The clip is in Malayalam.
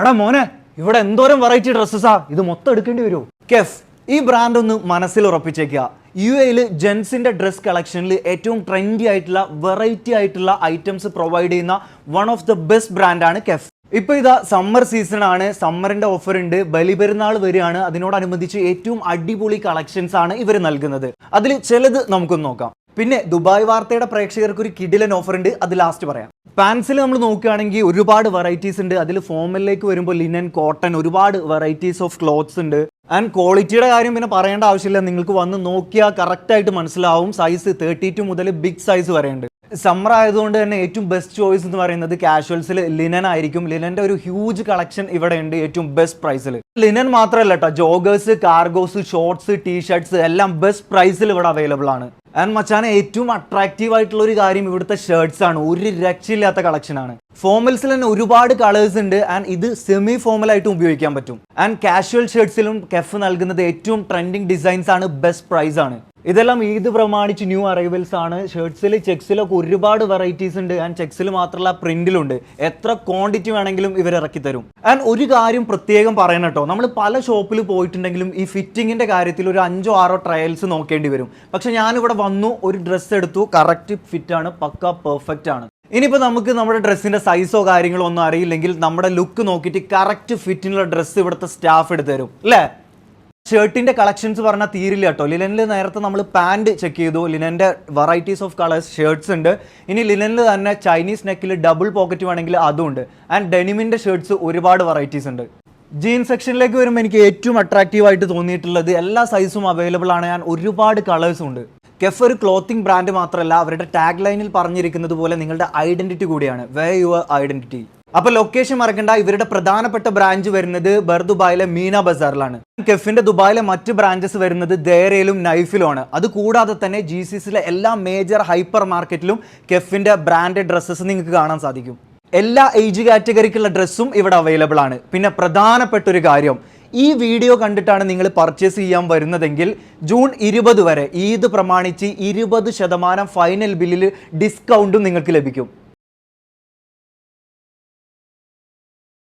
എടാ മോനെ ഇവിടെ എന്തോരം വെറൈറ്റി ഡ്രസ്സസാ ഇത് മൊത്തം എടുക്കേണ്ടി വരുമോ കെഫ് ഈ ബ്രാൻഡ് ഒന്ന് മനസ്സിൽ ഉറപ്പിച്ചേക്കുക യു എയിൽ ജെൻസിന്റെ ഡ്രസ് കളക്ഷനിൽ ഏറ്റവും ട്രെൻഡി ആയിട്ടുള്ള വെറൈറ്റി ആയിട്ടുള്ള ഐറ്റംസ് പ്രൊവൈഡ് ചെയ്യുന്ന വൺ ഓഫ് ദ ബെസ്റ്റ് ബ്രാൻഡാണ് കെഫ് ഇപ്പൊ ഇതാ സമ്മർ സീസൺ ആണ് സമ്മറിന്റെ ഓഫർ ഉണ്ട് ബലിപെരുന്നാൾ വരികയാണ്. അതിനോടനുബന്ധിച്ച് ഏറ്റവും അടിപൊളി കളക്ഷൻസ് ആണ് ഇവർ നൽകുന്നത്. അതിൽ ചിലത് നമുക്കൊന്ന് നോക്കാം. പിന്നെ ദുബായ് വാർത്തയുടെ പ്രേക്ഷകർക്ക് ഒരു കിഡിലൻ ഓഫർ ഉണ്ട്. അത് ലാസ്റ്റ് പറയാം. പാൻസിൽ നമ്മൾ നോക്കുകയാണെങ്കിൽ ഒരുപാട് വെറൈറ്റീസ് ഉണ്ട്. അതിൽ ഫോമലിലേക്ക് വരുമ്പോൾ ലിനൻ കോട്ടൺ ഒരുപാട് വെറൈറ്റീസ് ഓഫ് ക്ലോത്ത്സ് ഉണ്ട്. ആൻഡ് ക്വാളിറ്റിയുടെ കാര്യം പിന്നെ പറയേണ്ട ആവശ്യമില്ല. നിങ്ങൾക്ക് വന്ന് നോക്കിയാൽ കറക്റ്റായിട്ട് മനസ്സിലാവും. സൈസ് തേർട്ടി ടു മുതൽ ബിഗ് സൈസ് വരെ ഉണ്ട്. സമ്മർ ആയതുകൊണ്ട് തന്നെ ഏറ്റവും ബെസ്റ്റ് ചോയ്സ് എന്ന് പറയുന്നത് കാഷ്വൽസിൽ ലിനൻ ആയിരിക്കും. ലിനന്റെ ഒരു ഹ്യൂജ് കളക്ഷൻ ഇവിടെ ഉണ്ട് ഏറ്റവും ബെസ്റ്റ് പ്രൈസിൽ ലിനൻ മാത്രമല്ല കേട്ടോ joggers cargos shorts T shirts എല്ലാം ബെസ്റ്റ് പ്രൈസിൽ ഇവിടെ അവൈലബിൾ ആണ്. ആൻഡ് മച്ചാനെ ഏറ്റവും അട്രാക്റ്റീവ് ആയിട്ടുള്ള ഒരു കാര്യം ഇവിടുത്തെ ഷർട്ട്സ് ആണ്. ഒരു രക്ഷയില്ലാത്ത കളക്ഷൻ ആണ്. ഫോമൽസിൽ തന്നെ ഒരുപാട് കളേഴ്സ് ഉണ്ട്. ആൻഡ് ഇത് സെമി ഫോമൽ ആയിട്ടും ഉപയോഗിക്കാൻ പറ്റും. ആൻഡ് കാഷ്വൽ ഷർട്ട്സിലും കെഫ് നൽകുന്നത് ഏറ്റവും ട്രെൻഡിങ് ഡിസൈൻസ് ആണ്. ബെസ്റ്റ് പ്രൈസ് ആണ്. ഇതെല്ലാം ഈദ് പ്രമാണിച്ച് ന്യൂ അറൈവൽസ് ആണ്. ഷർട്ട്സിൽ ചെക്സിലൊക്കെ ഒരുപാട് വെറൈറ്റീസ് ഉണ്ട്. ആൻഡ് ചെക്സിൽ മാത്രമല്ല പ്രിന്റിലുണ്ട് എത്ര ക്വാണ്ടിറ്റി വേണമെങ്കിലും ഇവർ ഇറക്കി തരും. ആൻഡ് ഒരു കാര്യം പ്രത്യേകം പറയണം കേട്ടോ. നമ്മൾ പല ഷോപ്പിൽ പോയിട്ടുണ്ടെങ്കിലും ഈ ഫിറ്റിങ്ങിന്റെ കാര്യത്തിൽ ഒരു അഞ്ചോ ആറോ ട്രയൽസ് നോക്കേണ്ടി വരും. പക്ഷെ ഞാനിവിടെ വന്നു ഒരു ഡ്രസ്സ് എടുത്തു. കറക്റ്റ് ആണ് പക്ക പെർഫെക്റ്റ് ആണ്. ഇനിയിപ്പോൾ നമുക്ക് നമ്മുടെ ഡ്രസ്സിന്റെ സൈസോ കാര്യങ്ങളോ ഒന്നും അറിയില്ലെങ്കിൽ നമ്മുടെ ലുക്ക് നോക്കിയിട്ട് കറക്റ്റ് ഫിറ്റിനുള്ള ഡ്രസ്സ് ഇവിടുത്തെ സ്റ്റാഫ് എടുത്തു തരും. അല്ലേ ഷർട്ടിന്റെ കളക്ഷൻസ് പറഞ്ഞാൽ തീരില്ല കേട്ടോ. ലിനനിൽ നേരത്തെ നമ്മൾ പാന്റ് ചെക്ക് ചെയ്തു. ലിനന്റെ വെറൈറ്റീസ് ഓഫ് കളേഴ്സ് ഷർട്ട്സ് ഉണ്ട്. ഇനി ലിനനിൽ തന്നെ ചൈനീസ് നെക്കിൽ ഡബിൾ പോക്കറ്റ് വേണമെങ്കിൽ അതും ഉണ്ട്. ആൻഡ് ഡെനിമിന്റെ ഷർട്ട്സ് ഒരുപാട് വെറൈറ്റീസ് ഉണ്ട്. ജീൻ സെക്ഷനിലേക്ക് വരുമ്പോൾ എനിക്ക് ഏറ്റവും അട്രാക്റ്റീവ് ആയിട്ട് തോന്നിയിട്ടുള്ളത് എല്ലാ സൈസും അവൈലബിൾ ആണ്. ഞാൻ ഒരുപാട് കളേഴ്സും ഉണ്ട്. കെഫ് ഒരു ക്ലോത്തിങ് ബ്രാൻഡ് മാത്രമല്ല അവരുടെ ടാഗ് ലൈനിൽ പറഞ്ഞിരിക്കുന്നത് പോലെ നിങ്ങളുടെ ഐഡന്റിറ്റി കൂടിയാണ്. വേ യുവർ ഐഡന്റിറ്റി അപ്പൊ ലൊക്കേഷൻ മറക്കണ്ട. ഇവരുടെ പ്രധാനപ്പെട്ട ബ്രാഞ്ച് വരുന്നത് ബർദുബായിലെ മീന ബസാറിലാണ്. കെഫിന്റെ ദുബായിലെ മറ്റ് ബ്രാഞ്ചസ് വരുന്നത് ദേരയിലും നൈഫിലുമാണ്. അത് കൂടാതെ തന്നെ ജി സി സിയിലെ എല്ലാ മേജർ ഹൈപ്പർ മാർക്കറ്റിലും കെഫിന്റെ ബ്രാൻഡഡ് ഡ്രസ്സസ് നിങ്ങൾക്ക് കാണാൻ സാധിക്കും. എല്ലാ ഏജ് കാറ്റഗറിക്കുള്ള ഡ്രസ്സും ഇവിടെ അവൈലബിൾ ആണ്. പിന്നെ പ്രധാനപ്പെട്ട ഒരു കാര്യം ഈ വീഡിയോ കണ്ടിട്ടാണ് നിങ്ങൾ പർച്ചേസ് ചെയ്യാൻ വരുന്നതെങ്കിൽ ജൂൺ ഇരുപത് വരെ ഈദ് പ്രമാണിച്ച് ഇരുപത് ശതമാനം ഫൈനൽ ബില്ലിൽ ഡിസ്കൗണ്ടും നിങ്ങൾക്ക് ലഭിക്കും.